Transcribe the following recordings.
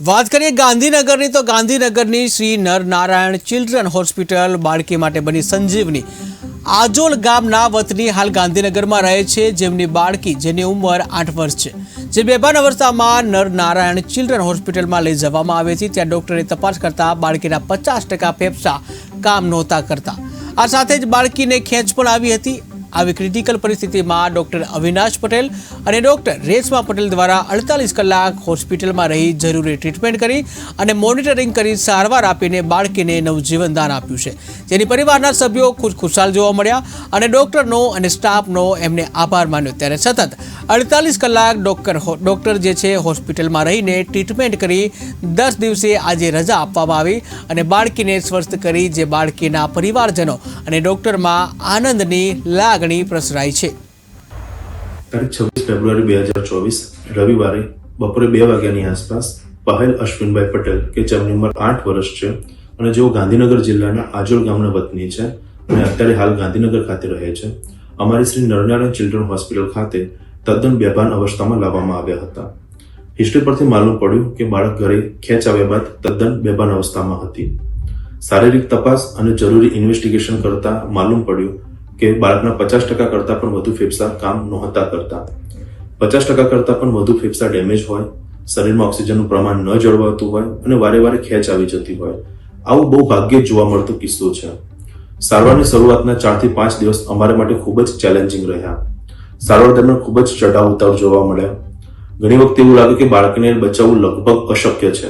વાત કરીએ ગાંધીનગરની, તો ગાંધીનગરની શ્રી નરનારાયણ ચિલ્ડ્રન હોસ્પિટલ બાળકી માટે બની સંજીવની. આજોલ ગામના વતની હાલ ગાંધીનગરમાં રહે છે જેમની બાળકી, જેની ઉંમર આઠ વર્ષ છે. જે બેભાન અવસ્થામાં નરનારાયણ ચિલ્ડ્રન હોસ્પિટલમાં લઈ જવામાં આવી હતી ત્યાં ડૉક્ટરે તપાસ કરતા બાળકીના પચાસ ટકા ફેફસા કામ નહોતા કરતા. આ સાથે જ બાળકીને ખેંચ પણ આવી હતી. આવી ક્રિટિકલ પરિસ્થિતિમાં ડોક્ટર અવિનાશ પટેલ અને ડોક્ટર રેશમા પટેલ દ્વારા અડતાલીસ કલાક હોસ્પિટલમાં રહી જરૂરી ટ્રીટમેન્ટ કરી અને મોનિટરિંગ કરી સારવાર આપીને બાળકીને નવજીવન દાન આપ્યું છે. જેની પરિવારના સભ્યો ખુશખુશાલ જોવા મળ્યા અને ડોક્ટરનો અને સ્ટાફનો એમને આભાર માન્યો. ત્યારે સતત અડતાલીસ કલાક ડોક્ટર ડોક્ટર જે છે હોસ્પિટલમાં રહીને ટ્રીટમેન્ટ કરી દસ દિવસે આજે રજા આપવામાં આવી અને બાળકીને સ્વસ્થ કરી જે બાળકીના પરિવારજનો અને ડોક્ટરમાં આનંદની લાગણી પ્રસરાઈ છે. છવ્વીસ ફેબ્રુઆરી બે હજાર ચોવીસ, રવિવારે બપોરે બે વાગ્યાની આસપાસ પહેલ અશ્વિનભાઈ પટેલ, કે જેમની ઉંમર આઠ વર્ષ છે અને જેઓ ગાંધીનગર જિલ્લાના આજોલ ગામના વતની છે અને અત્યારે હાલ ગાંધીનગર ખાતે રહે છે, અમારી શ્રી નરનારાયણ ચિલ્ડ્રન હોસ્પિટલ ખાતે તદ્દન બેભાન અવસ્થામાં લાવવામાં આવ્યા હતા. હિસ્ટ્રી પરથી માલુમ પડ્યું કે બાળક ઘરે ખેંચ આવ્યા બાદ તદ્દન બેભાન અવસ્થામાં હતી. શારીરિક તપાસ અને જરૂરી ઇન્વેસ્ટિગેશન કરતા માલુમ પડ્યું કે બાળકના પચાસ ટકા કરતાં પણ વધુ ફેફસા કામ નહોતા કરતા. પચાસ ટકા કરતાં પણ વધુ ફેફસા ડેમેજ હોય, શરીરમાં ઓક્સિજનનું પ્રમાણ ન જળવાતું હોય અને વારે વારે ખેંચ આવી જતી હોય. આવું બહુ ભાગ્યે જોવા મળતો કિસ્સો છે. સારવારની શરૂઆતના ચારથી પાંચ દિવસ અમારા માટે ખૂબ જ ચેલેન્જિંગ રહ્યા. સારવાર દરમિયાન ખૂબ જ ચઢાવ ઉતાર જોવા મળ્યા. ઘણી વખત એવું લાગે કે બાળકને બચાવવું લગભગ અશક્ય છે.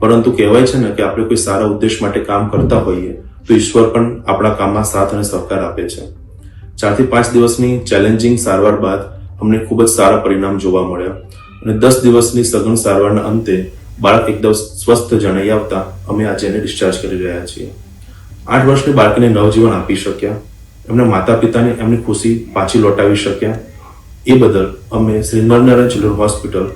પરંતુ કહેવાય છે ને કે આપણે કોઈ સારા ઉદ્દેશ માટે કામ કરતા હોઈએ. તો ઈશ્વર પણ આપણા કામમાં સાથ અને સહકાર આપે છે. ચારથી પાંચ દિવસની ચેલેન્જિંગ સારવાર બાદ અમને ખૂબ જ સારા પરિણામ જોવા મળ્યા અને દસ દિવસની સઘન સારવારના અંતે બાળક એકદમ સ્વસ્થ જણાઈ આવતા અમે આજે એને ડિસ્ચાર્જ કરી રહ્યા છીએ. આઠ વર્ષની બાળકીને નવજીવન આપી શક્યા. એમના માતા પિતાને એમની ખુશી પાછી લોટાવી શક્યા. એ બદલ અમે શ્રી નરનારાયણ ચિલ્ડ્રન હોસ્પિટલ